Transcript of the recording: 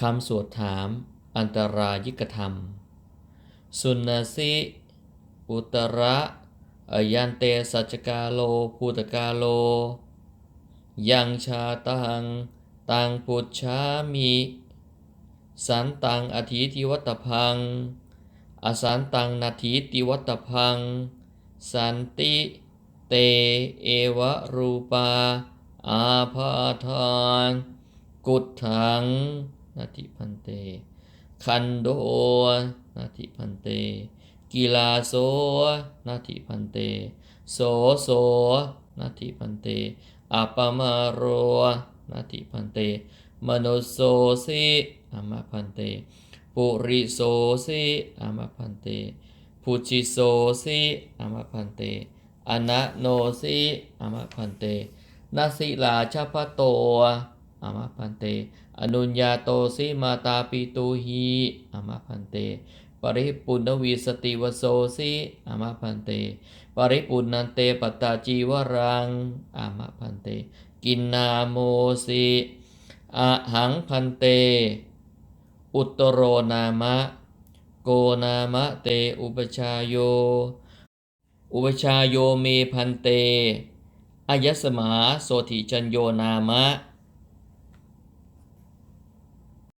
คำสวดถาม อันตรายิกธรรม สุนสิ อุตระอยันเตสัจกาโลภูตกาโล ยังชาตัง ตังปุจฉามิ สันตังอธิทิวัตพัง อสันตังนาทีติวัตพัง สันติเตเอวะรูปา อาพาทาน กุฏถัง นาทิพันเต คันโดนาทิพันเต กีฬาโสนาทิพันเต โสโสนาทิพันเตอัปมาโรนาทิพันเต มโนโสสิอามาพันเต ปุริโสสิอามาพันเตพุชิโสสิอามาพันเตอนะโนสิอามาพันเตนาสิลาชาพโต อามาพันเต อนุญญาโตสิมาตาปิตูหีอามาพันเต ปริปุณวีสติวโสสิอามาพันเต ปริปุณนันเตปตาจีวรังอามาพันเต กินนาโมสิอะหังพันเต อุตโรนามะ โกนามะเต อุปชายโย อุปชายโยเมพันเตอายสมาโสธิจันโยนามะ